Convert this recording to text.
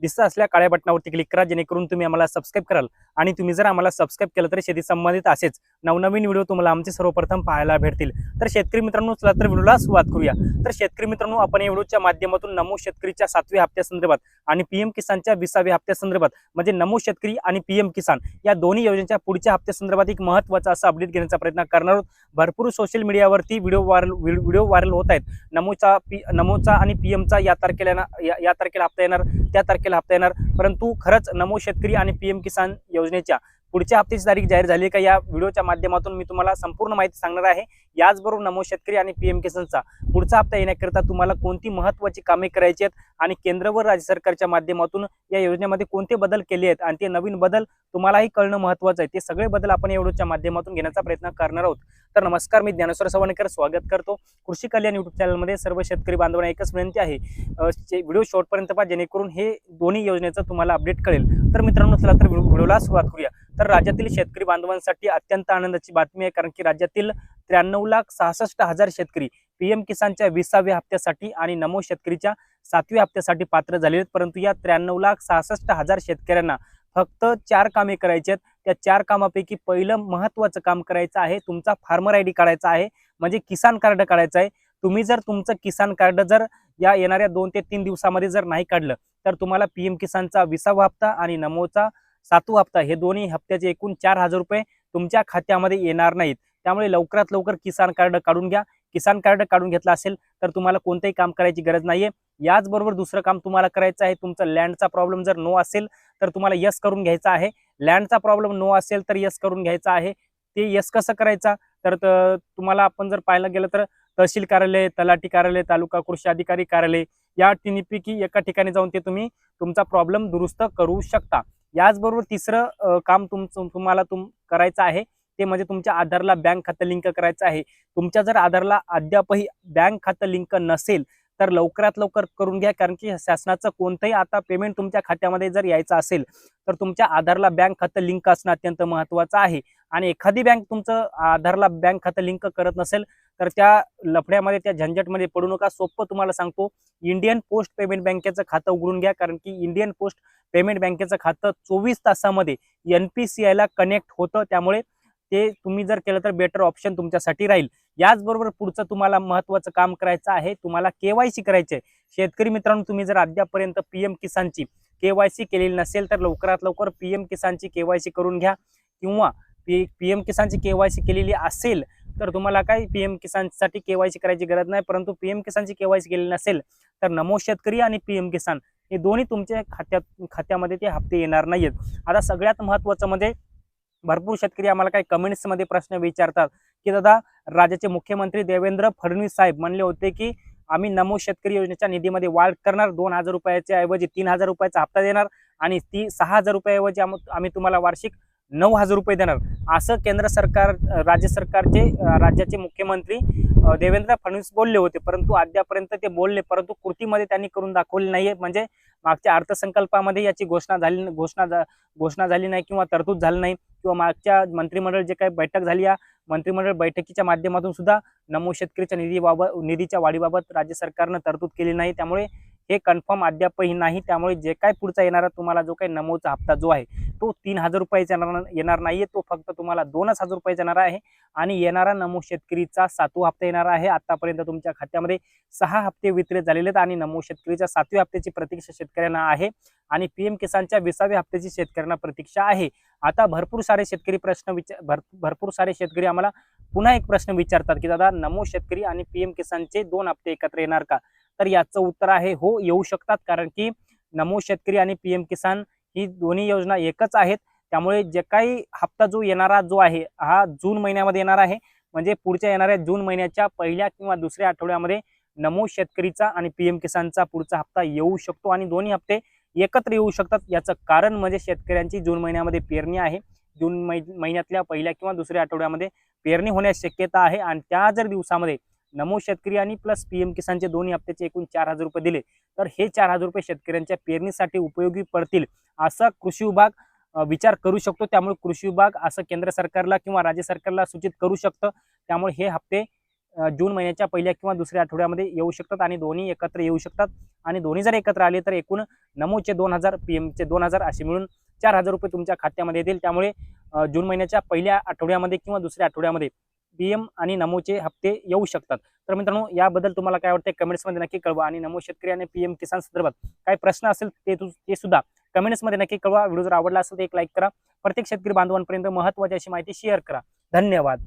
दिसत असल्या काळ्या बटनावरती क्लिक करा जेणेकरून तुम्ही आम्हाला सबस्क्राईब कराल. आणि तुम्ही जर आम्हाला सबस्क्राईब केलं तर शेती संबंधित असेच नवनवीन व्हिडिओ तुम्हाला आमचे सर्वप्रथम पाहायला भेटतील. तर शेतकरी मित्रांनो चला तर व्हिडिओला सुरुवात करूया. तर शेतकरी मित्रांनो आपण या व्हिडिओच्या माध्यमातून नमो शेतकरीच्या सातव्या हप्त्यासंदर्भात आणि पीएम किसानच्या विसाव्या हप्त्यासंदर्भात म्हणजे नमो शेतकरी आणि पीएम किसान या दोन्ही योजनेच्या पुढच्या हप्त्यासंदर्भात एक महत्त्वाचा असा अपडेट घेण्याचा प्रयत्न करणार आहोत. भरपूर सोशल मीडियावरती व्हिडिओ व्हायरल व्हिडिओ व्हायरल होत आहेत. नमोचा पी नमोचा आणि पीएमचा या तारखेला येणार- या तारखेला हप्ता येणार. त्या तारखेला हप्ता येणार. परंतु खरंच नमो शेतकरी आणि पीएम किसान योजनेच्या पुढच्या हप्त्याची तारीख जाहीर झाली का या व्हिडिओच्या माध्यमातून मी तुम्हाला संपूर्ण माहिती सांगणार आहे. याचबरोबर नमो शेतकरी आणि पीएम किसानचा पुढचा हप्ता येण्याकरिता तुम्हाला कोणती महत्त्वाची कामे करायची आहेत आणि केंद्र व राज्य सरकारच्या माध्यमातून या योजनेमध्ये कोणते बदल केले आहेत आणि ते नवीन बदल तुम्हालाही कळणं महत्त्वाचं आहे. ते सगळे बदल आपण या व्हिडिओच्या माध्यमातून घेण्याचा प्रयत्न करणार आहोत. तर नमस्कार मी ज्ञानेश्वर सवणकर स्वागत करतो. कृषी कल्याण युट्यूब चॅनलमध्ये सर्व शेतकरी बांधवांना एकच विनंती आहे व्हिडिओ शॉर्टपर्यंत पहा जेणेकरून हे दोन्ही योजनेचं तुम्हाला अपडेट कळेल. तर मित्रांनो चला तर व्हिडिओला सुरुवात करूया. तर राज्यातील शेतकरी बांधवांसाठी अत्यंत आनंदाची बातमी आहे कारण की राज्यातील त्र्याण्णव लाख सहासष्ट हजार शेतकरी पीएम किसानच्या विसाव्या हप्त्यासाठी आणि नमो शेतकरीच्या सातव्या हप्त्यासाठी पात्र झाले आहेत. परंतु या त्र्याण्णव लाख सहासष्ट हजार शेतकऱ्यांना फक्त चार कामे करायची आहेत त्या चार कामापैकी पहिलं महत्त्वाचं काम करायचं आहे तुमचा फार्मर आय डी काढायचा आहे म्हणजे किसान कार्ड काढायचं आहे. तुम्ही जर तुमचं किसान कार्ड जर या येणाऱ्या दोन ते तीन दिवसामध्ये जर नाही काढलं तर तुम्हाला पीएम किसानचा विसावा हप्ता आणि नमोचा सातवा हप्ता हे दोन्ही हप्त्याचे एकूण चार हजार रुपये तुमच्या खात्यामध्ये येणार नाहीत. त्यामुळे लवकरात लवकर किसान कार्ड काढून घ्या. किसान कार्ड काढून घेतलं असेल तर तुम्हाला कोणतंही काम करायची गरज नाहीये. याचबरोबर दुसरं काम तुम्हाला करायचं आहे तुमचा लँडचा प्रॉब्लेम जर नो असेल तर तुम्हाला यस करून घ्यायचा आहे. लँडचा प्रॉब्लेम नो असेल तर यस करून घ्यायचा आहे. ते यस कसं करायचा? तर त- तुम्हाला आपण जर पाहायला गेलं तर तहसील कार्यालय तलाठी कार्यालय तालुका कृषी अधिकारी कार्यालय या तिन्हीपैकी एका ठिकाणी जाऊन ते तुम्ही तुमचा प्रॉब्लेम दुरुस्त करू शकता. याचबरोबर तिसरं काम तुमचं तुम्हाला तुम करायचं आहे ते म्हणजे तुमच्या आधारला बँक खातं लिंक करायचं आहे. तुमच्या जर आधारला अद्यापही बँक खातं लिंक नसेल तर लवकरात लवकर करून घ्या. कारण की शासनाचं कोणतंही आता पेमेंट तुमच्या खात्यामध्ये जर यायचं असेल तर तुमच्या आधारला बँक खातं लिंक असणं अत्यंत महत्त्वाचं आहे. आणि एखादी बँक तुमचं आधारला बँक खातं लिंक करत नसेल तर त्या लफड्यामध्ये त्या झंझटमध्ये पडू नका. सोपं तुम्हाला सांगतो इंडियन पोस्ट पेमेंट बँकेचं खातं उघडून घ्या. कारण की इंडियन पोस्ट पेमेंट बँकेचं खातं चोवीस तासामध्ये एन पी सी आयला कनेक्ट होतं. त्यामुळे ते तुम्ही जर केलं तर बेटर ऑप्शन तुमच्यासाठी राहील. याचबरोबर पुढचं तुम्हाला महत्त्वाचं काम करायचं आहे तुम्हाला केवायसी करायची आहे शेतकरी मित्रांनो तुम्ही जर अद्यापर्यंत पीएम किसानची केवायसी केलेली नसेल तर लवकरात लवकर पीएम किसानची केवायसी करून घ्या. किंवा पी एम किसानची केवायसी केलेली असेल तर तुम्हाला काय पीएम किसानसाठी केवायसी करायची गरज नाही. परंतु पी एम किसानची केवायसी केलेली नसेल तर नमो शेतकरी आणि पी एम किसान हे दोन्ही तुमच्या खात्यात खात्यामध्ये ते हप्ते येणार नाहीत आता सगळ्यात महत्त्वाचं म्हणजे भरपूर शेतकरी आम्हाला काही कमेंट्समध्ये प्रश्न विचारतात. की दादा राज्याचे मुख्यमंत्री देवेंद्र फडणवीस साहेब म्हणले होते की आम्ही नमो शेतकरी योजनेच्या निधीमध्ये वाढ करणार दोन हजार रुपयाच्या ऐवजी तीन हजार रुपयाचा हप्ता देणार आणि ती सहा हजार रुपयाऐवजी आम्ही तुम्हाला वार्षिक नऊ हजार रुपये देणार. असं केंद्र सरकार राज्य सरकारचे राज्याचे मुख्यमंत्री देवेंद्र फडणवीस बोलले होते. परंतु अद्यापर्यंत ते बोलले परंतु कृतीमध्ये त्यांनी करून दाखवले नाहीये. म्हणजे मागच्या अर्थसंकल्पामध्ये याची घोषणा झाली घोषणा झा- घोषणा झाली नाही किंवा तरतूद झाली नाही. किंवा मागच्या मंत्रिमंडळ जे काही बैठक झाली या मंत्रिमंडळ बैठकीच्या माध्यमातून सुद्धा नमो शेतकरीच्या निधीबाबत निधीच्या वाढीबाबत राज्य सरकारनं तरतूद केली नाही. त्यामुळे हे कन्फर्म अद्यापही नाही. त्यामुळे जे काय पुढचा येणारा तुम्हाला जो काही नमोचा हप्ता जो आहे तो तीन हजार रुपयाचा येणार येणार नाहीये. तो फक्त तुम्हाला दोनच हजार रुपयाचा येणार आहे. आणि येणारा नमो शेतकरीचा सातवा हप्ता येणार आहे. आतापर्यंत तुमच्या खात्यामध्ये सहा हप्ते वितरित झालेले आहेत आणि नमो शेतकरीच्या सातव्या हप्त्याची प्रतीक्षा शेतकऱ्यांना आहे. आणि पीएम किसानच्या विसाव्या हप्त्याची शेतकऱ्यांना प्रतीक्षा आहे. आता भरपूर सारे शेतकरी प्रश्न विचार भर भरपूर सारे शेतकरी आम्हाला पुन्हा एक प्रश्न विचारतात की दादा नमो शेतकरी आणि पीएम किसानचे दोन हप्ते एकत्र येणार का? तर याचं उत्तर आहे हो येऊ शकतात. कारण की नमो शेतकरी आणि पीएम किसान ही दोन्ही योजना एकच आहेत. त्यामुळे जे काही हप्ता जो येणारा जो आहे हा जून महिन्यामध्ये येणार आहे. म्हणजे पुढच्या येणाऱ्या जून महिन्याच्या पहिल्या किंवा दुसऱ्या आठवड्यामध्ये नमो शेतकरीचा आणि पीएम किसानचा पुढचा हप्ता येऊ शकतो. आणि दोन्ही हप्ते एकत्र येऊ शकतात. याचं कारण म्हणजे शेतकऱ्यांची जून महिन्यामध्ये पेरणी आहे. जून मै महिन्यातल्या पहिल्या किंवा दुसऱ्या आठवड्यामध्ये पेरणी होण्यास शक्यता आहे आणि त्या जर दिवसामध्ये नमो शेतकरी आणि प्लस पीएम किसानचे दोन्ही हप्त्याचे एकूण चार हजार रुपये दिले तर हे चार हजार रुपये शेतकऱ्यांच्या पेरणीसाठी उपयोगी पडतील असा कृषी विभाग विचार करू शकतो. त्यामुळे कृषी विभाग असं केंद्र सरकारला किंवा राज्य सरकारला सूचित करू शकतं. त्यामुळे हे हप्ते जून महिन्याच्या पहिल्या किंवा दुसऱ्या आठवड्यामध्ये येऊ शकतात आणि दोन्ही एकत्र येऊ शकतात. आणि दोन्ही जर एकत्र आले तर एकूण नमोचे दोन हजार पी एमचे दोन हजार असे मिळून चार हजार रुपये तुमच्या खात्यामध्ये येतील. त्यामुळे जून महिन्याच्या पहिल्या आठवड्यामध्ये किंवा दुसऱ्या आठवड्यामध्ये पी एम आणि नमोचे हप्ते येऊ शकतात. तर मित्रांनो याबद्दल तुम्हाला काय वाटतं कमेंट्समध्ये नक्की कळवा. आणि नमो शेतकरी आणि पी एम किसान संदर्भात काय प्रश्न असेल ते ते सुद्धा कमेंट्समध्ये नक्की कळवा. व्हिडिओ जर आवडला असेल तर एक लाईक करा. प्रत्येक शेतकरी बांधवांपर्यंत महत्त्वाची अशी माहिती शेअर करा. धन्यवाद.